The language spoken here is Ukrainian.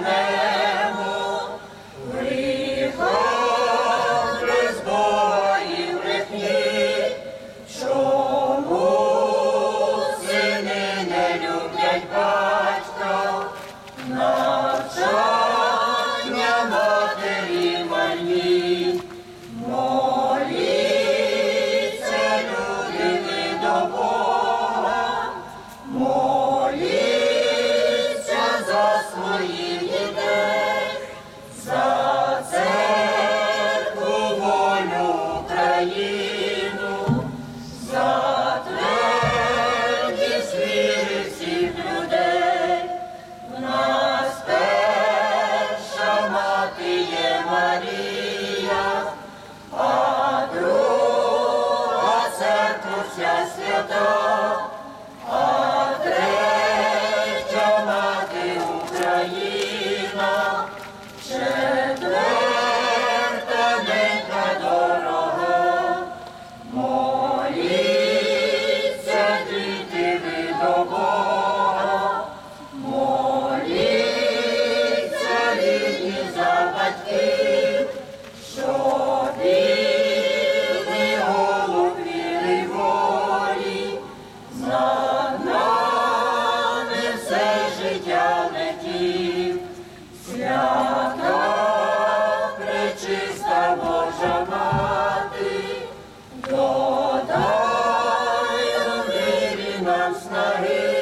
Вселенемо, гріхом, розбої, брехні, чому сини не люблять батька. Україну, за тверді свіри людей, в нас перша мати є Марія, а друга церква вся свята. Hare